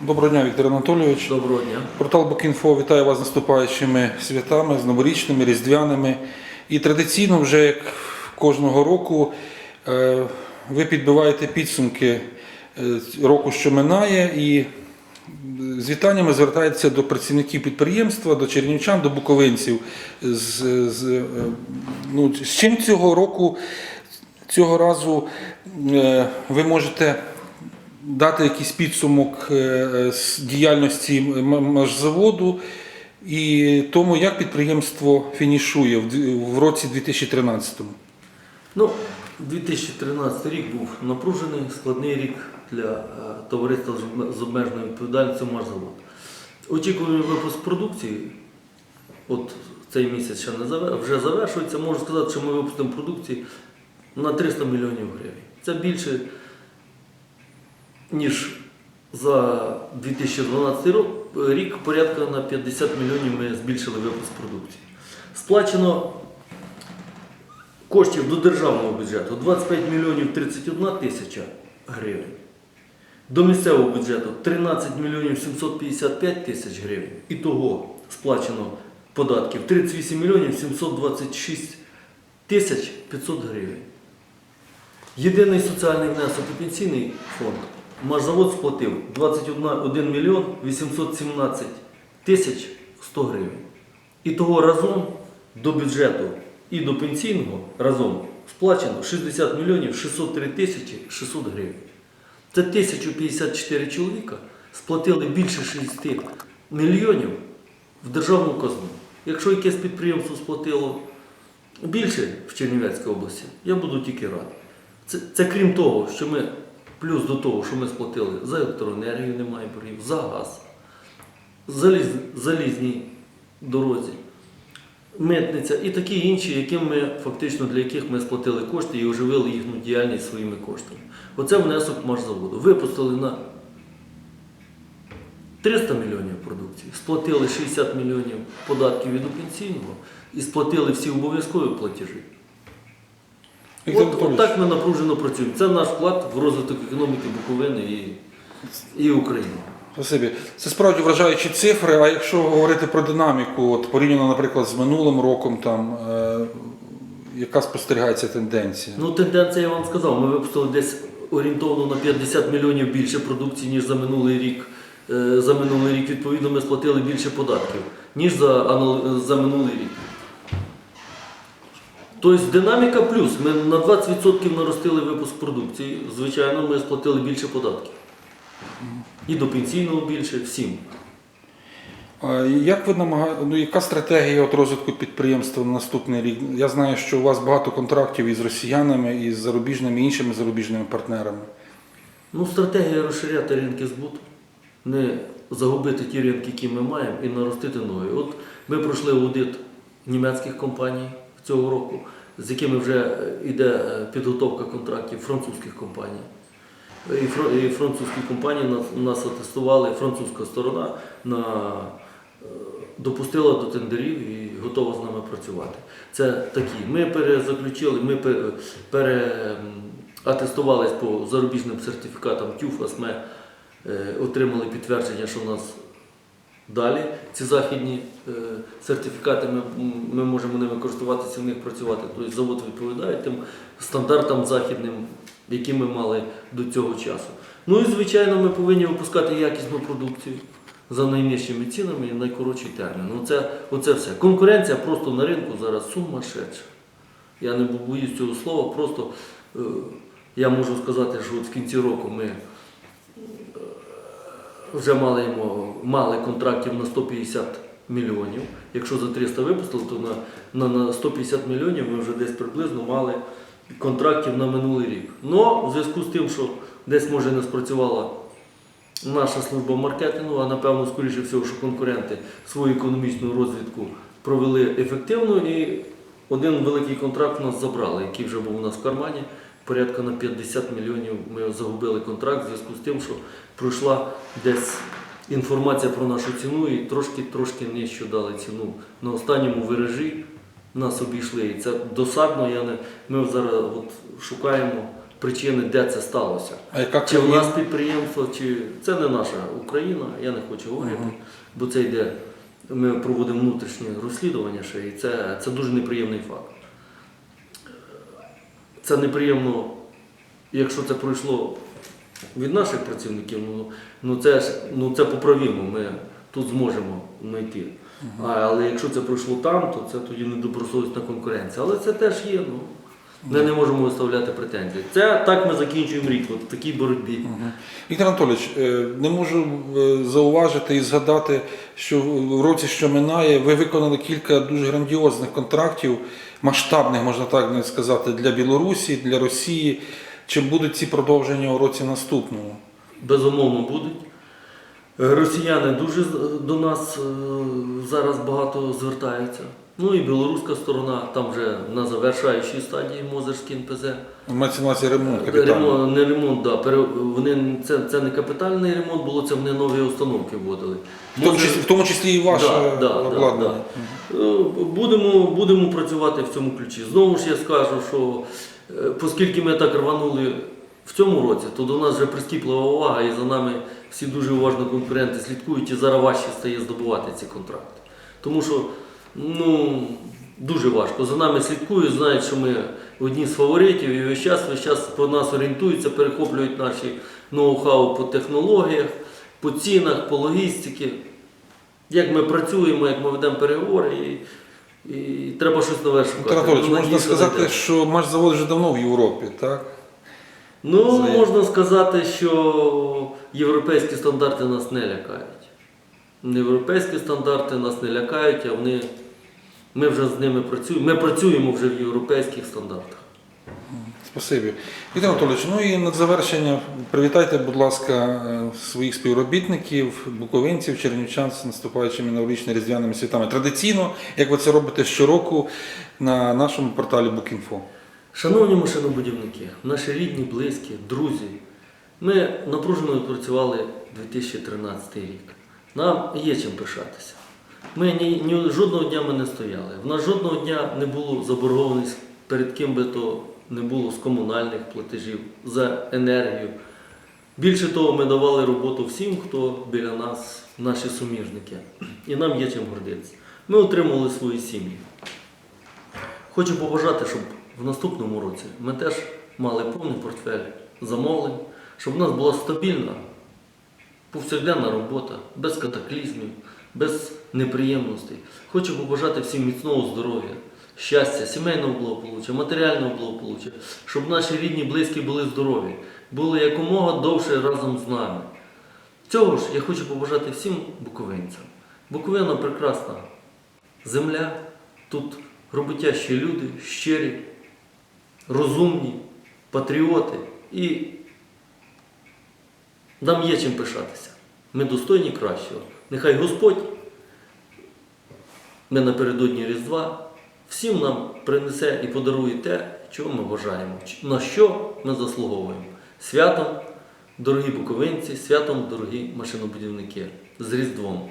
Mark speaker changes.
Speaker 1: Доброго дня, Віктор Анатолійович.
Speaker 2: Доброго дня.
Speaker 1: Портал Букінфо вітає вас з наступаючими святами, з новорічними, різдвяними. І традиційно, вже як кожного року, е, ви підбиваєте підсумки е, року, що минає, і з вітаннями звертається до працівників підприємства, до чернівчан, до буковинців. З, з, е, ну, з чим цього року, цього разу ви можете дати якийсь підсумок е, з діяльності машзаводу і тому, як підприємство фінішує в році 2013.
Speaker 2: Ну, 2013 рік був напружений, складний рік для е, товариства з обмеженою відповідальністю Марзавод. Очікуємо випуск продукції. От цей місяць ще не завер... вже завершується. Можу сказати, що ми випустимо продукції на 300 мільйонів гривень. Це більше, ніж за 2012 рік, порядка на 50 мільйонів ми збільшили випуск продукції. Сплачено коштів до державного бюджету 25 мільйонів 31 тисяча гривень. До місцевого бюджету 13 мільйонів 755 тисяч гривень. І того сплачено податків 38 мільйонів 726 тисяч 500 гривень. Єдиний соціальний внесок і пенсійний фонд Машзавод сплатив 21 мільйон 817 тисяч 100 гривень. І того разом до бюджету і до пенсійного разом сплачено 60 мільйонів 603 тисячі 600 гривень. Це 1054 чоловіка сплатили більше 60 мільйонів в державну казну. Якщо якесь підприємство сплатило більше в Чернівецькій області, я буду тільки радий. Це, це крім того, що ми, плюс до того, що ми сплатили за електроенергію, немає боргів, за газ, заліз, залізній дорозі, митниця і такі інші, яким ми фактично для яких ми сплатили кошти і оживили їхню діяльність своїми коштами. Оце внесок Машзаводу. Випустили на 300 мільйонів продукції, сплатили 60 мільйонів податків від пенсійного і сплатили всі обов'язкові платежі. От, от так ми напружено працюємо. Це наш вклад в розвиток економіки Буковини і, і України.
Speaker 1: спасибі. Це справді вражаючі цифри. А якщо говорити про динаміку, от порівняно, наприклад, з минулим роком, там, е, яка спостерігається тенденція?
Speaker 2: Ну, тенденція я вам сказав. Ми випустили десь орієнтовно на 50 мільйонів більше продукції, ніж за минулий рік. Е, За минулий рік, відповідно, ми сплатили більше податків, ніж за, за минулий рік. Тобто динаміка плюс. Ми на 20% наростили випуск продукції. Звичайно, ми сплатили більше податків. І до пенсійного більше, всім.
Speaker 1: А Як ви намагаєте, ну, яка стратегія от розвитку підприємства на наступний рік? Я знаю, що у вас багато контрактів із росіянами, і з зарубіжними і іншими зарубіжними партнерами.
Speaker 2: Ну, стратегія розширяти ринки збуту, не загубити ті ринки, які ми маємо, і наростити нові. От ми пройшли аудит німецьких компаній цього року, з якими вже йде підготовка контрактів французьких компаній. І французькі компанії нас, атестували, французька сторона на, е, допустила до тендерів і готова з нами працювати. Це такі. Ми перезаключили, ми пе- переатестувались по зарубіжним сертифікатам ТЮФ, е, отримали підтвердження, що в нас далі ці західні е, сертифікати, ми, ми можемо ними користуватися, в них працювати. Тобто завод відповідає тим стандартам західним, які ми мали до цього часу. Ну і звичайно, ми повинні випускати якісну продукцію за найнижчими цінами і найкоротший термін. Ну, це, оце все. Конкуренція просто на ринку зараз сумасшедша. Я не боюсь цього слова, просто е, я можу сказати, що от в кінці року ми вже мали, мали контрактів на 150 мільйонів. Якщо за 300 випустили, то на, на, на 150 мільйонів ми вже десь приблизно мали контрактів на минулий рік. Но в зв'язку з тим, що десь може не спрацювала наша служба маркетингу, а напевно, скоріше всього, що конкуренти свою економічну розвідку провели ефективно і один великий контракт у нас забрали, який вже був у нас в кармані. Порядка на 50 мільйонів ми загубили контракт в зв'язку з тим, що пройшла десь інформація про нашу ціну і трошки-трошки нижче дали ціну. На останньому виражі нас обійшли. І це досадно. Я не, ми зараз от шукаємо причини, де це сталося.
Speaker 1: А яка
Speaker 2: Чи в нас підприємство, чи це не наша Україна, я не хочу говорити, бо це йде. Ми проводимо внутрішнє розслідування ще, і це, це дуже неприємний факт. Це неприємно, якщо це пройшло від наших працівників, ну, ну, це, ж, ну це поправимо, ми тут зможемо знайти. А, але якщо це пройшло там, то це тоді недобросовісна конкуренція. Але це теж є. Ну, ми не можемо виставляти претензії. Це так ми закінчуємо рік, от в такій боротьбі.
Speaker 1: Віктор Анатолійович, е, не можу е, зауважити і згадати, що в році, що минає, ви виконали кілька дуже грандіозних контрактів, масштабних, можна так сказати, для Білорусі, для Росії. Чи будуть ці продовження у році наступному?
Speaker 2: Безумовно будуть. Росіяни дуже до нас е, зараз багато звертаються. Ну і білоруська сторона, там вже на завершаючій стадії Мозерський НПЗ.
Speaker 1: Мається на увазі ремонт капітальний.
Speaker 2: Ремонт, не ремонт, да. пере- Вони, це, це не капітальний ремонт було, це вони нові установки вводили.
Speaker 1: В тому числі, в тому числі і ваше
Speaker 2: Да, да, да,
Speaker 1: обладнання.
Speaker 2: да. Е, Будемо, будемо працювати в цьому ключі. Знову ж я скажу, що е, оскільки ми так рванули в цьому році, то до нас вже прискіплива увага, і за нами всі дуже уважно конкуренти слідкують, і зараз важче стає здобувати ці контракти. Тому що ну, дуже важко. За нами слідкують, знають, що ми одні з фаворитів, і весь час, весь час по нас орієнтуються, перехоплюють наші ноу-хау по технологіях, по цінах, по логістиці як ми працюємо, як ми ведемо переговори, і, і треба щось нове шукати.
Speaker 1: Анатолійович,
Speaker 2: Ну,
Speaker 1: можна сказати,
Speaker 2: знайдемо.
Speaker 1: що машзавод вже давно в Європі, так?
Speaker 2: Ну,
Speaker 1: Заяву.
Speaker 2: можна сказати, що європейські стандарти нас не лякають. Європейські стандарти нас не лякають, а вони, ми вже з ними працюємо. Ми працюємо вже в європейських стандартах.
Speaker 1: Спасибі. Віктор Анатолійович, ну і на завершення привітайте, будь ласка, е, своїх співробітників, буковинців, чернівчан з наступаючими новорічними різдвяними святами. Традиційно, як ви це робите щороку на нашому порталі Bookinfo.
Speaker 2: Шановні машинобудівники, наші рідні, близькі, друзі, ми напружено працювали 2013 рік. Нам є чим пишатися. Ми ні, ні жодного дня ми не стояли. В нас жодного дня не було заборгованість перед ким би то не було з комунальних платежів за енергію. Більше того, ми давали роботу всім, хто біля нас, наші суміжники. І нам є чим гордитися. Ми отримали свої сім'ї. Хочу побажати, щоб в наступному році ми теж мали повний портфель замовлень, щоб в нас була стабільна повсякденна робота, без катаклізмів, без неприємностей. Хочу побажати всім міцного здоров'я, щастя, сімейного благополуччя, матеріального благополуччя, щоб наші рідні, близькі були здорові, були якомога довше разом з нами. Цього ж я хочу побажати всім буковинцям. Буковина прекрасна земля, тут роботящі люди, щирі, розумні, патріоти і нам є чим пишатися. Ми достойні кращого. Нехай Господь, ми напередодні Різдва, всім нам принесе і подарує те, чого ми бажаємо, на що ми заслуговуємо. Святом, дорогі буковинці, святом, дорогі машинобудівники, з Різдвом.